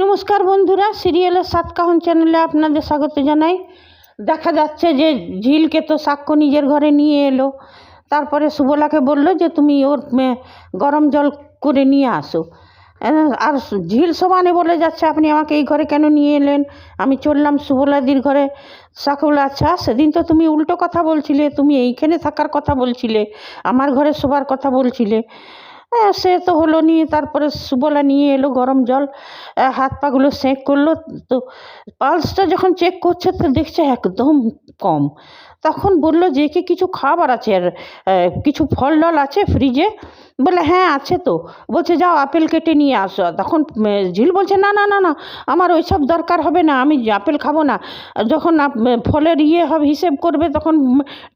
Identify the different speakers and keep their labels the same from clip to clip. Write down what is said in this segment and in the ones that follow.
Speaker 1: নমস্কার বন্ধুরা, সিরিয়ালের সাতকাহন চ্যানেলে আপনাদের স্বাগত জানাই। দেখা যাচ্ছে যে ঝিলকে তো সাক্ষ্য নিজের ঘরে নিয়ে এলো। তারপরে সুবলাকে বলল যে, তুমি ওর গরম জল করে নিয়ে আসো। আর ঝিল সমানে বলে যাচ্ছে, আপনি আমাকে এই ঘরে কেন নিয়ে এলেন? আমি চললাম সুবলাদির ঘরে। বলল আচ্ছা সেদিন তো তুমি উল্টো কথা বলছিলে, তুমি এইখানে থাকার কথা বলছিলে, আমার ঘরে শোবার কথা বলছিলে। সে তো হলো নিয়ে তারপরে সুবলা নিয়ে এলো গরম জল হাত পাগুলো সেঁক করল, তো পালসটা যখন চেক করছে, তো দেখছে একদম কম। তখন বলল যে কি কিছু খাবার আছে আর কিছু ফল ডল আছে ফ্রিজে? বলে হ্যাঁ আছে তো। বলছে, যাও আপেল কেটে নিয়ে আসো। তখন ঝিল বলছে, না না না না, আমার ওই সব দরকার হবে না, আমি আপেল খাব না। যখন ফলের ইয়ে হবে, হিসেব করবে, তখন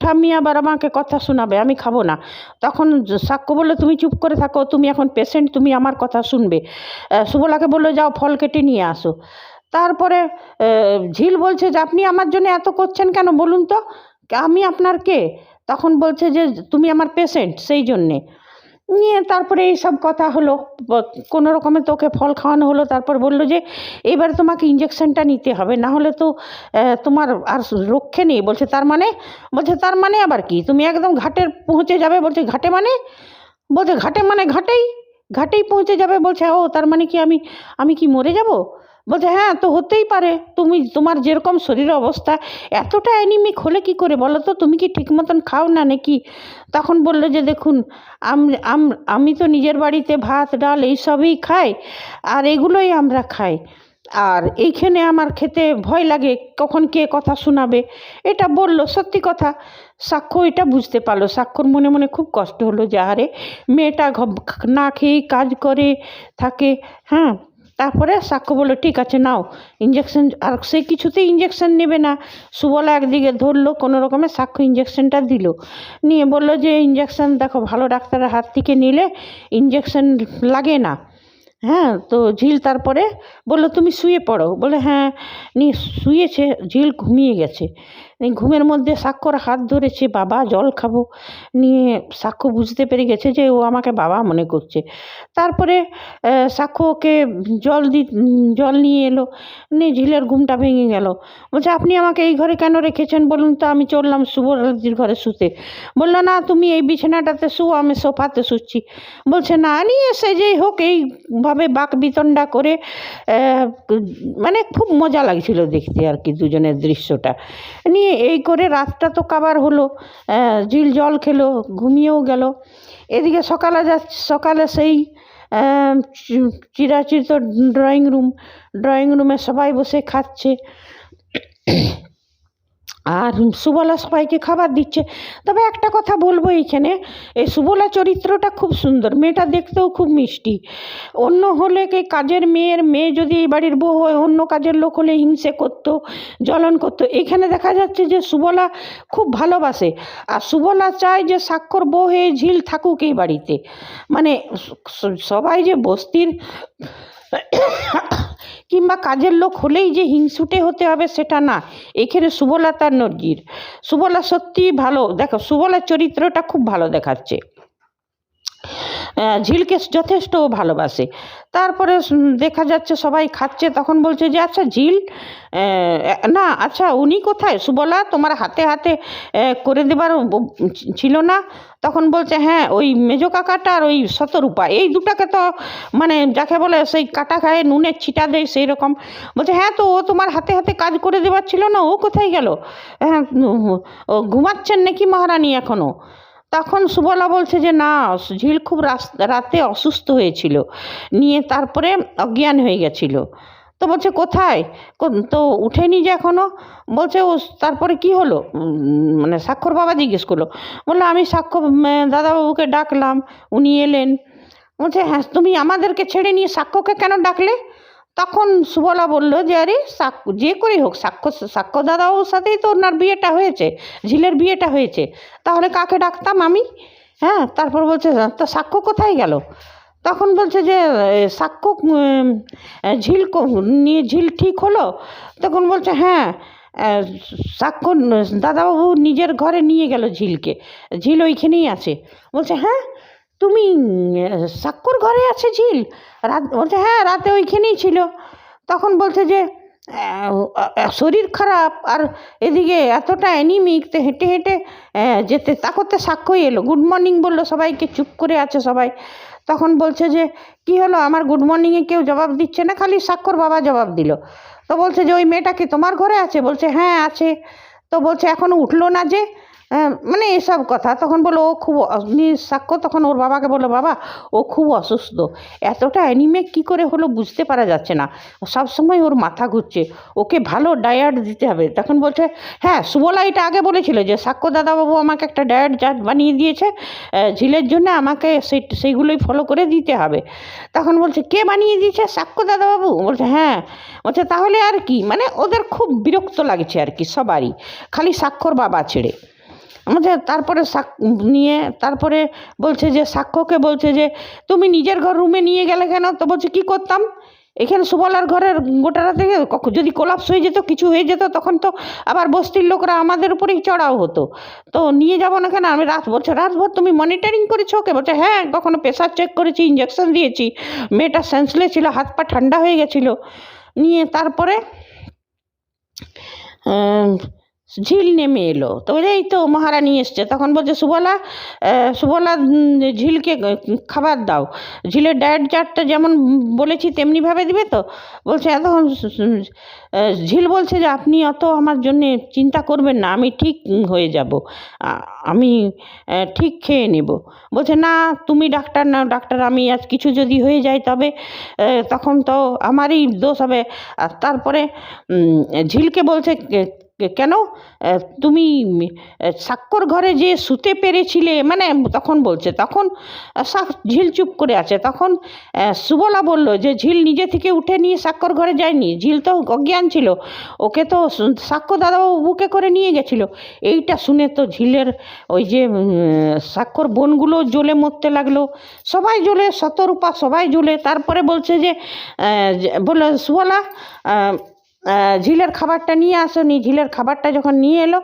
Speaker 1: ঠাম্মি আবার আমাকে কথা শোনাবে, আমি খাব না। তখন সাক্ষ্য বলল, তুমি চুপ করে থাকো, তুমি এখন পেশেন্ট তুমি আমার কথা শুনবে। সুবলাকে বলল, যাও ফল কেটে নিয়ে আসো। তারপরে ঝিল বলছে যে, আপনি আমার জন্য এত করছেন কেন বলুন তো? আমি আপনার কে? তখন বলছে যে, তুমি আমার পেশেন্ট সেই জন্যে। নিয়ে তারপরে এই সব কথা হলো। কোনো রকমে তোকে ফল খাওয়ানো হলো। তারপর বলল যে, এবার তোমাকে ইঞ্জেকশনটা নিতে হবে। না হলে তো তোমার আর রক্ষে নেই। বলছে, তার মানে? বলছে, তার মানে আবার কি? তুমি একদম ঘাটের পৌঁছে যাবে? বলছে, ঘাটে মানে? বলছে, ঘাটে মানে ঘাটেই ঘাটেই পৌঁছে যাবে? বলছে, ও, তার মানে কি আমি আমি কি মরে যাব? বলছে হ্যাঁ তো হতেই পারে। তুমি, তোমার যেরকম শরীর অবস্থা, এতটা অ্যানিমিক হলে কি করে বলো তো? তুমি কি ঠিক মতন খাও না নাকি? তখন বলল যে, দেখুন, আম- তো নিজের বাড়িতে ভাত, ডাল এইসবই খাই, আর এগুলোই আমরা খাই। আর এইখানে আমার খেতে ভয় লাগে, কখন কে কথা শোনাবে? এটা বলল, সত্যি কথা। সাক্ষ্য এটা বুঝতে পারল। সাক্ষর মনে মনে খুব কষ্ট হলো যে, আরে, মেয়েটা না খেয়েই কাজ করে, থাকে হ্যাঁ তারপরে সাক্ষ্য বলল, ঠিক আছে, নাও ইঞ্জেকশন আর সে কিছুতেই ইঞ্জেকশন নেবে না। সুবলা একদিকে ধরলো, কোনো রকমে সাক্ষ্য ইঞ্জেকশনটা দিল। নিয়ে বলল যে ইঞ্জেকশন দেখো, ভালো ডাক্তারের হাত থেকে নিলে ইঞ্জেকশন লাগে না। হ্যাঁ তো ঝিল তারপরে বলল, তুমি শুয়ে পড়ো। বলে হ্যাঁ নিয়ে শুয়েছে, ঝিল ঘুমিয়ে গেছে। ঘুমের মধ্যে সাক্ষর হাত ধরেছে, বাবা, জল খাব। নিয়ে সাক্ষ্য বুঝতে পেরে গেছে যে ও আমাকে বাবা মনে করছে। তারপরে সাক্ষ্য ওকে জল দি, জল নিয়ে এলো, নিয়ে ঝিলের ঘুমটা ভেঙে গেল। বলছে, আপনি আমাকে এই ঘরে কেন রেখেছেন বলুন তো? আমি চললাম শুভরাত্রির ঘরে শুতে। বলল, না, তুমি এই বিছানাটাতে শু আমি সোফাতে শুচ্ছি। বলছে, না, নিয়ে সে যেই হোক, এইভাবে বাক বিতণ্ডা করে মানে খুব মজা লাগছিল দেখতে আর কি দুজনের দৃশ্যটা। নিয়ে এই করে রাতটা তো কাবার হলো জিল জল খেলো, ঘুমিয়েও গেল। এদিকে সকালে যা, সকালে সেই চিরাচিত ড্রয়িং রুম ড্রয়িং রুমে সবাই বসে খাচ্ছে। আর সুবলা সবাইকে খাবার দিচ্ছে। তবে একটা কথা বলব এইখানে এই সুবলা চরিত্রটা খুব সুন্দর, মেয়েটা দেখতেও খুব মিষ্টি। অন্য হলে কে কাজের মেয়ের মেয়ে যদি এই বাড়ির বউ হয়, অন্য কাজের লোক হলে হিংসে করতো, জ্বলন করতো। এখানে দেখা যাচ্ছে যে সুবলা খুব ভালোবাসে, আর সুবলা চায় যে স্বাক্ষর বউ হয়ে ঝিল থাকুক এই বাড়িতে। মানে সবাই যে বস্তির কিংবা কাজের লোক হলেই যে হিংসুটে হতে হবে সেটা না। এখানে সুবলা তার নজির। সুবলা সত্যিই ভালো। দেখো, সুবলার চরিত্রটা খুব ভালো দেখাচ্ছে। ঝিলকে যথেষ্ট ভালোবাসে। তারপরে দেখা যাচ্ছে সবাই খাচ্ছে, তখন বলছে যে আচ্ছা ঝিল না আচ্ছা উনি কোথায়? সুবলা, তোমার হাতে হাতে করে দেবার ছিল না? তখন বলছে হ্যাঁ ওই মেজো কাকাটা আর ওই শতরূপা, এই দুটাকে তো মানে যাকে বলে সেই কাটা খায় নুনের ছিটা দেয় সেই রকম বলছে হ্যাঁ তো ও তোমার হাতে হাতে কাজ করে দেবার ছিল না, ও কোথায় গেল? হ্যাঁ ও ঘুমাচ্ছেন নাকি মহারানী এখনও তখন সুবলা বলছে যে, না, ঝিল খুব রাতে অসুস্থ হয়েছিল। নিয়ে তারপরে অজ্ঞান হয়ে গেছিল। তো বলছে, কোথায়? তো উঠেনি যে এখনও বলছে, ও, তারপরে কি হলো? মানে স্বাক্ষর বাবা জিজ্ঞেস করল। বলল, আমি স্বাক্ষর দাদাবাবুকে ডাকলাম, উনি এলেন। বলছে হ্যাঁ তুমি আমাদেরকে ছেড়ে নিয়ে সাক্ষ্যকে কেন ডাকলে? তখন সুবলা বলল, যে আরে যে করেই হোক সাক্ষ্য সাক্ষ্য দাদাবাবুর সাথেই তো ওনার বিয়েটা হয়েছে, ঝিলের বিয়েটা হয়েছে। তাহলে কাকে ডাকতাম আমি? হ্যাঁ তারপর বলছে, তো সাক্ষ্য কোথায় গেল? তখন বলছে যে সাক্ষ্য ঝিল নিয়ে ঝিল ঠিক হলো? তখন বলছে হ্যাঁ সাক্ষ্য দাদাবাবু নিজের ঘরে নিয়ে গেল ঝিলকে, ঝিল ওইখানেই আছে। বলছে হ্যাঁ? তুমি সাক্ষর ঘরে আছে ঝিল? রাত, বলছে হ্যাঁ রাতে ওইখানেই ছিল। তখন বলছে যে শরীর খারাপ, আর এদিকে এতটা অ্যানিমিক, তো হেঁটে হেঁটে যেতে তা করতে সাক্ষ্যই এলো। গুড মর্নিং বলল সবাইকে, চুপ করে আছে সবাই। তখন বলছে যে, কি হলো? আমার গুড মর্নিংয়ে কেউ জবাব দিচ্ছে না? খালি স্বাক্ষর বাবা জবাব দিল। তো বলছে যে, ওই মেয়েটা কি তোমার ঘরে আছে? বলছে হ্যাঁ আছে। তো বলছে এখনও উঠল না যে? মানে এসব কথা। তখন বলল, ও খুব সাক্ষ্য তখন ওর বাবাকে বলল, বাবা, ও খুব অসুস্থ। এতটা অ্যানিমে কী করে হলো বুঝতে পারা যাচ্ছে না। সব সময় ওর মাথা ঘুরছে। ওকে ভালো ডায়েট দিতে হবে। তখন বলছে হ্যাঁ সুবলা এটা আগে বলেছিল যে সাক্ষ্য দাদাবাবু আমাকে একটা ডায়েট চার্ট বানিয়ে দিয়েছে। ঝিলের জন্য আমাকে সেই, সেইগুলোই ফলো করে দিতে হবে। তখন বলছে, কে বানিয়ে দিয়েছে সাক্ষ্য দাদাবাবু? বলছে হ্যাঁ। বলছে, তাহলে আর কি? মানে ওদের খুব বিরক্ত লাগছে আর কি, সবারই। খালি স্বাক্ষর বাবা ছেড়ে। আমাদের তারপরে নিয়ে তারপরে বলছে যে, সাক্ষ্যকে বলছে যে, তুমি নিজের ঘর রুমে নিয়ে গেলে কেন? তো বলছে, কী করতাম? এখানে সুবলার ঘরের গোটারা থেকে যদি কোলাপস হয়ে যেত, কিছু হয়ে যেত, তখন তো আবার বস্তির লোকরা আমাদের উপরেই চড়াও হতো। তো নিয়ে যাব না কেন? আমি রাত, বলছে রাতভর তুমি মনিটরিং করেছ ওকে? বলছে হ্যাঁ কখনো প্রেশার চেক করেছি ইঞ্জেকশন দিয়েছি। মেয়েটা সেন্সলেস ছিল, হাত পা ঠান্ডা হয়ে গেছিল। নিয়ে তারপরে ঝিল নেমে এলো। তো এই তো মহারানী এসছে। তখন বলছে, সুবলা সুবলা ঝিলকে খাবার দাও। ঝিলের ডায়েট চার্টটা যেমন বলেছি তেমনিভাবে দিবে তো? বলছে তখন ঝিল বলছে যে, আপনি অত আমার জন্যে চিন্তা করবেন না, আমি ঠিক হয়ে যাব। আমি ঠিক খেয়ে নেব। বলছে, না, তুমি ডাক্তার না, ডাক্তার, আমি আজ কিছু যদি হয়ে যায় তবে তখন তো আমারই দোষ হবে। আর তারপরে ঝিলকে বলছে "কে- কে- কেন? তুমি সাক্ষর ঘরে যে শুতে পেরেছিলে মানে তখন বলছে, তখন ঝিল চুপ করে আছে, তখন সুবলা বলল যে, ঝিল নিজে থেকে উঠে নিয়ে সাক্ষর ঘরে যায়নি, ঝিল তো অজ্ঞান ছিল, ওকে তো সাক্ষর দাদাবাবু বুকে করে নিয়ে গেছিল, এইটা শুনে তো ঝিলের ওই যে সাক্ষর বোনগুলো জ্বলে মরতে লাগল, সবাই জ্বলে, শতরূপা সবাই জ্বলে, তারপরে বলছে যে বলল, সুবলা ঝিলের খাবারটা নিয়ে আসনি। ঝিলের খাবারটা যখন নিয়ে এলো,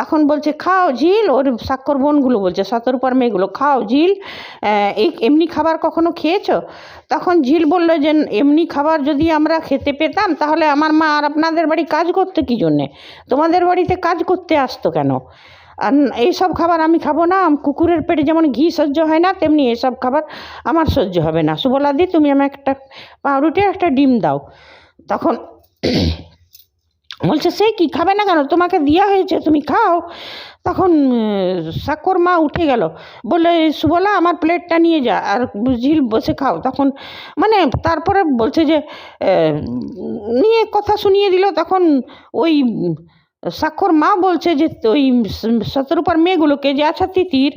Speaker 1: তখন বলছে, খাও ঝিল। ওর স্বাক্ষর বোনগুলো বলছে শতরূপার মেয়েগুলো, খাও ঝিল। এই এমনি খাবার কখনো খেয়েছো? তখন ঝিল বলল যে, এমনি খাবার যদি আমরা খেতে পেতাম, তাহলে আমার মা আর আপনাদের বাড়ি কাজ করতে কী জন্যে? তোমাদের বাড়িতে কাজ করতে আসতো কেন? আর এইসব খাবার আমি খাব না। কুকুরের পেটে যেমন ঘি সহ্য হয় না, তেমনি এসব খাবার আমার সহ্য হবে না। সুবলাদি, তুমি আমাকে একটা পাউরুটি একটা ডিম দাও। তখন বলছে, সে কি খাবে না কেন? তোমাকে দেওয়া হয়েছে, তুমি খাও। তখন সাকর মা উঠে গেল। বলে সুবলা, আমার প্লেটটা নিয়ে যা আর ঝিল বসে খাও। তখন মানে তারপরে বলছে যে নিয়ে কথা শুনিয়ে দিল। তখন ওই সাক্ষর মা বলছে যে ওই শতরূপার মেয়েগুলোকে যে আচ্ছা তিতির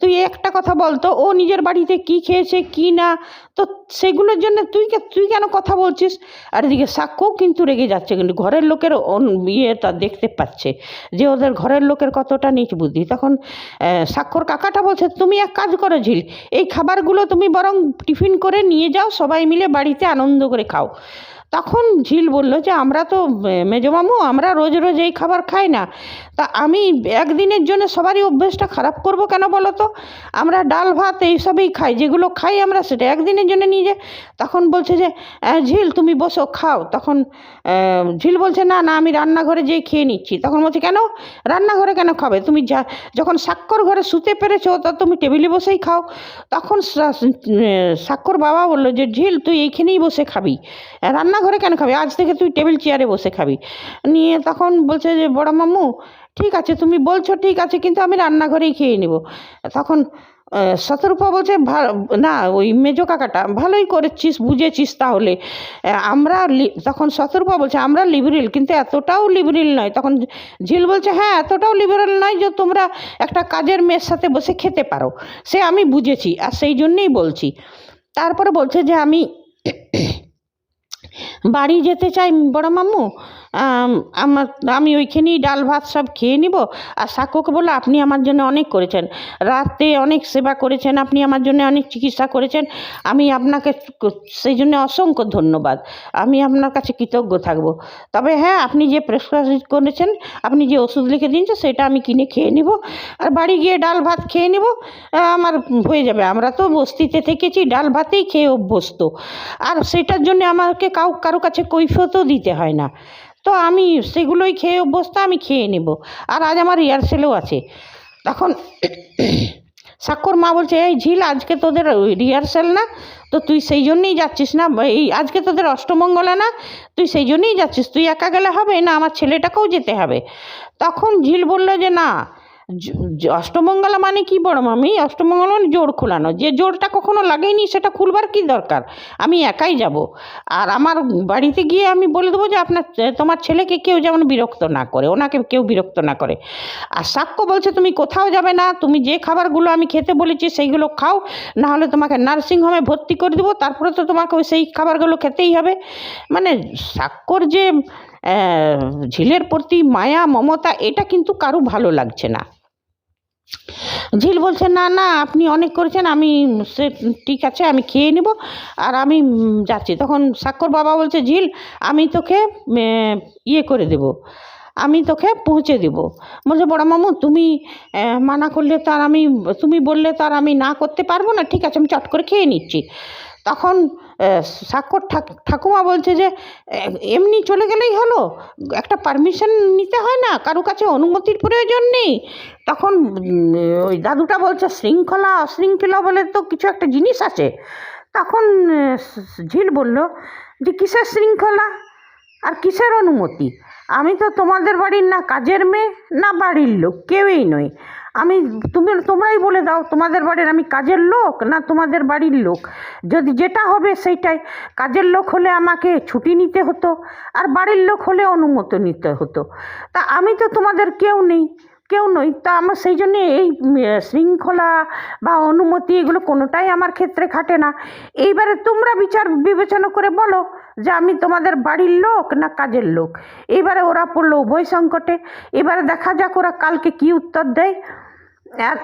Speaker 1: তুই একটা কথা বলতো ও নিজের বাড়িতে কি খেয়েছে কি না? তো সেগুলোর জন্য তুই তুই কেন কথা বলছিস? আর এদিকে সাক্ষ্যও কিন্তু রেগে যাচ্ছে কিন্তু ঘরের লোকের অন- ইয়েটা দেখতে পাচ্ছে যে ওদের ঘরের লোকের কতটা নিচ বুদ্ধি। তখন আহ, স্বাক্ষর কাকাটা বলছে তুমি এক কাজ করো ঝিল এই খাবারগুলো তুমি বরং টিফিন করে নিয়ে যাও সবাই মিলে বাড়িতে আনন্দ করে খাও। তখন ঝিল বলল যে আমরা তো মেজমামু আমরা রোজ রোজ এই খাবার খাই না। তা আমি একদিনের জন্য সবারই অভ্যেসটা খারাপ করব কেন বলো তো? আমরা ডাল ভাত এইসবই খাই যেগুলো খাই আমরা সেটা একদিনের জন্য নিয়ে যাই তখন বলছে যে "আহ, ঝিল তুমি বসো খাও। তখন ঝিল বলছে না না আমি রান্নাঘরে যেয়ে খেয়ে নিচ্ছি। তখন বলছে কেন? রান্নাঘরে কেন খাবে? তুমি যা যখন স্বাক্ষর ঘরে শুতে পেরেছ তা তুমি টেবিলে বসেই খাও। তখন স্বাক্ষর বাবা বলল যে ঝিল তুই এইখানেই বসে খাবি। রান্নাঘরে কেন খাবি? আজ থেকে তুই টেবিল চেয়ারে বসে খাবি। নিয়ে তখন বলছে যে, বড় মামু, ঠিক আছে, তুমি বলছো ঠিক আছে, কিন্তু আমি রান্নাঘরেই খেয়ে নেব। তখন শতরূপা বলছে না, ওই মেজো কাকাটা, ভালোই করেছিস, বুঝেছিস তাহলে। আমরা তখন শতরূপা বলছে, আমরা লিবারেল কিন্তু এতটাও লিবারেল নয়। তখন ঝিল বলছে হ্যাঁ এতটাও লিবারেল নয় যে, তোমরা একটা কাজের মেয়ের সাথে বসে খেতে পারো। সে আমি বুঝেছি, আর সেই জন্যেই বলছি। তারপরে বলছে যে, আমি বাড়ি যেতে চাই বড় মামু? আমার, আমি ওইখানেই ডাল ভাত সব খেয়ে নিব। আর সাক্ষ্যকে বলল, আপনি আমার জন্য অনেক করেছেন। রাতে অনেক সেবা করেছেন, আপনি আমার জন্য অনেক চিকিৎসা করেছেন। আমি আপনাকে সেই জন্য অসংখ্য ধন্যবাদ। আমি আপনার কাছে কৃতজ্ঞ থাকব। তবে হ্যাঁ আপনি যে প্রেসক্রাইব করেছেন, আপনি যে ওষুধ লিখে দিয়েছেন, সেটা আমি কিনে খেয়ে নিব। আর বাড়ি গিয়ে ডাল ভাত খেয়ে নেব আমার হয়ে যাবে। আমরা তো বস্তিতে থেকেছি, ডাল ভাতেই খেয়ে অভ্যস্ত। আর সেটার জন্য আমাকে কাউ, কারও কাছে কৈফতও দিতে হয় না। তো আমি সেগুলোই খেয়ে অভ্যস্ত, আমি খেয়ে নেব। আর আজ আমার রিহার্সেলও আছে। তখন সাক্ষর মা বলছে, এই ঝিল, আজকে তোদের রিহার্সেল না, তো তুই সেই জন্যেই যাচ্ছিস না এই আজকে তোদের অষ্টমঙ্গলে না, তুই সেই জন্যেই যাচ্ছিস, তুই একা গেলে হবে না, আমার ছেলেটাকেও যেতে হবে। তখন ঝিল বলল যে, না অষ্টমঙ্গলা মানে কি বড় মামি? অষ্টমঙ্গলা মানে জোর খোলানো। যে জোরটা কখনো লাগেনি, সেটা খুলবার কি দরকার? আমি একাই যাব। আর আমার বাড়িতে গিয়ে আমি বলে দেবো যে, আপনার তোমার ছেলেকে কেউ যেমন বিরক্ত না করে, ওনাকে কেউ বিরক্ত না করে। আর সাক্ষ্য বলছে, তুমি কোথাও যাবে না, তুমি যে খাবারগুলো আমি খেতে বলেছি, সেইগুলো খাও। না হলে তোমাকে নার্সিংহোমে ভর্তি করে দেবো, তারপরে তো তোমাকে ওই সেই খাবারগুলো খেতেই হবে। মানে সাক্ষ্যর যে ঝিলের প্রতি মায়া, মমতা, এটা কিন্তু কারও ভালো লাগছে না। ঝিল বলছে, না না, আপনি অনেক করেছেন, আমি সে, ঠিক আছে, আমি খেয়ে নেব, আর আমি যাচ্ছি। তখন সাক্ষর বাবা বলছে, ঝিল, আমি তোকে ইয়ে করে দেব, আমি তোকে পৌঁছে দেব। বলছে, বড় মামু, তুমি মানা করলে তো আর আমি, তুমি বললে তো আর আমি না করতে পারব না, ঠিক আছে, আমি চট করে খেয়ে নিচ্ছি। তখন সাক্ষর ঠাক- ঠাকুমা বলছে যে এমনি চলে গেলেই হলো। একটা পারমিশন নিতে হয় না, কারও কাছে অনুমতির প্রয়োজন নেই। তখন ওই দাদুটা বলছে, শৃঙ্খলা অশৃঙ্খলা বলে তো কিছু একটা জিনিস আছে। তখন ঝিল বলল, যে কিসের শৃঙ্খলা? আর কিসের অনুমতি? আমি তো তোমাদের বাড়ির না কাজের মেয়ে, না বাড়ির লোক, কেউই নই। আমি তুমি, তোমরাই বলে দাও, তোমাদের বাড়ির আমি কাজের লোক না তোমাদের বাড়ির লোক? যদি যেটা হবে সেইটাই। কাজের লোক হলে আমাকে ছুটি নিতে হতো, আর বাড়ির লোক হলে অনুমতি নিতে হতো। তা আমি তো তোমাদের কেউ নেই, কেউ নই। তা আমার সেই জন্য এই শৃঙ্খলা বা অনুমতি এগুলো কোনোটাই আমার ক্ষেত্রে খাটে না। এইবারে তোমরা বিচার বিবেচনা করে বলো যে আমি তোমাদের বাড়ির লোক না কাজের লোক? এবারে ওরা পড়ল উভয় সংকটে। এবারে দেখা যাক ওরা কালকে কি উত্তর দেয়।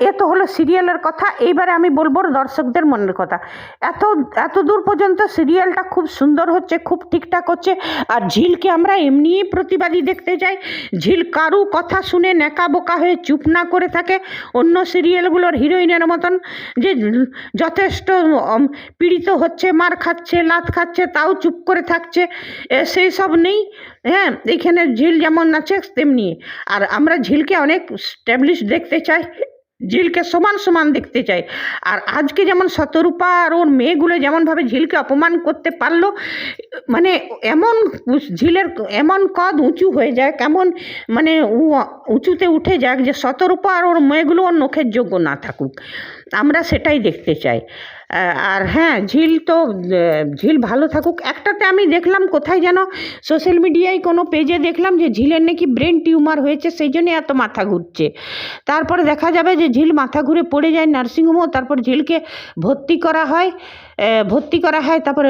Speaker 1: এ তো হলো সিরিয়ালের কথা। এইবারে আমি বলব দর্শকদের মনের কথা। এত এত দূর পর্যন্ত সিরিয়ালটা খুব সুন্দর হচ্ছে, খুব ঠিকঠাক হচ্ছে। আর ঝিলকে আমরা এমনিই প্রতিবাদী দেখতে চাই। ঝিল কারু কথা শুনে নেকা বোকা হয়ে চুপ না করে থাকে অন্য সিরিয়ালগুলোর হিরোইনের মতন যে যথেষ্ট পীড়িত হচ্ছে, মার খাচ্ছে, লাত খাচ্ছে, তাও চুপ করে থাকছে। সেই সব নেই। হ্যাঁ এইখানে ঝিল যেমন আছে তেমনি আর আমরা ঝিলকে অনেক স্ট্যাবলিশ দেখতে চাই। ঝিলকে সমান সমান দেখতে চাই আর আজকে যেমন শতরূপা আর ওর মেয়েগুলো যেমনভাবে ঝিলকে অপমান করতে পারল মানে এমন ঝিলের এমন কদ উঁচু হয়ে যায়, কেমন মানে উঁচুতে উঠে যাক যে শতরূপা আর ওর মেয়েগুলো ওর নখের যোগ্য না থাকুক। আমরা সেটাই দেখতে চাই। আর হ্যাঁ ঝিল তো ঝিল ভালো থাকুক। একটাতে আমি দেখলাম কোথায় যেন সোশ্যাল মিডিয়ায় কোনো পেজে দেখলাম যে ঝিলের নাকি ব্রেন টিউমার হয়েছে, সেই জন্য এত মাথা ঘুরছে। তারপরে দেখা যাবে যে ঝিল মাথা ঘুরে পড়ে যায় নার্সিংহোমও, তারপর ঝিলকে ভর্তি করা হয়। ভর্তি করা হয়, তারপরে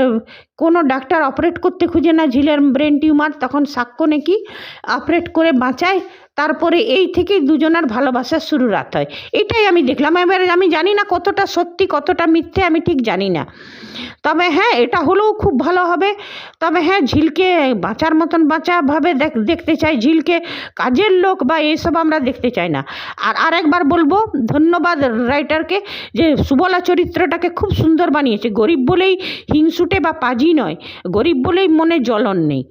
Speaker 1: কোনো ডাক্তার অপারেট করতে খুঁজে না, ঝিলের ব্রেন টিউমার তখন সাক্ষ্য নাকি অপারেট করে বাঁচায়, তারপরে এই থেকেই দুজনার ভালোবাসার শুরু রাত হয়। এটাই আমি দেখলাম। এবার আমি জানি না কতটা সত্যি, কতটা মিথ্যে, আমি ঠিক জানি না। তবে হ্যাঁ এটা হলেও খুব ভালো হবে। তবে হ্যাঁ ঝিলকে বাঁচার মতন বাঁচাভাবে দেখ- দেখতে চাই। ঝিলকে কাজের লোক বা এইসব আমরা দেখতে চাই না। আর আরেকবার বলব, ধন্যবাদ রাইটারকে যে সুবলা চরিত্রটাকে খুব সুন্দর বানিয়েছে। গরিব বলেই হিংসুটে বা পাজি নয়, গরিব বলেই মনে জ্বলন নেই।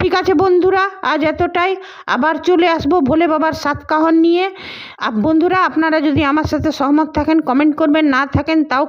Speaker 1: ঠিক আছে বন্ধুরা, আজ এতটাই। আবার চলে আসব ভোলে বাবার সাতকাহন নিয়ে। বন্ধুরা, আপনারা যদি আমার সাথে সহমত থাকেন কমেন্ট করবেন, না থাকেন, তাও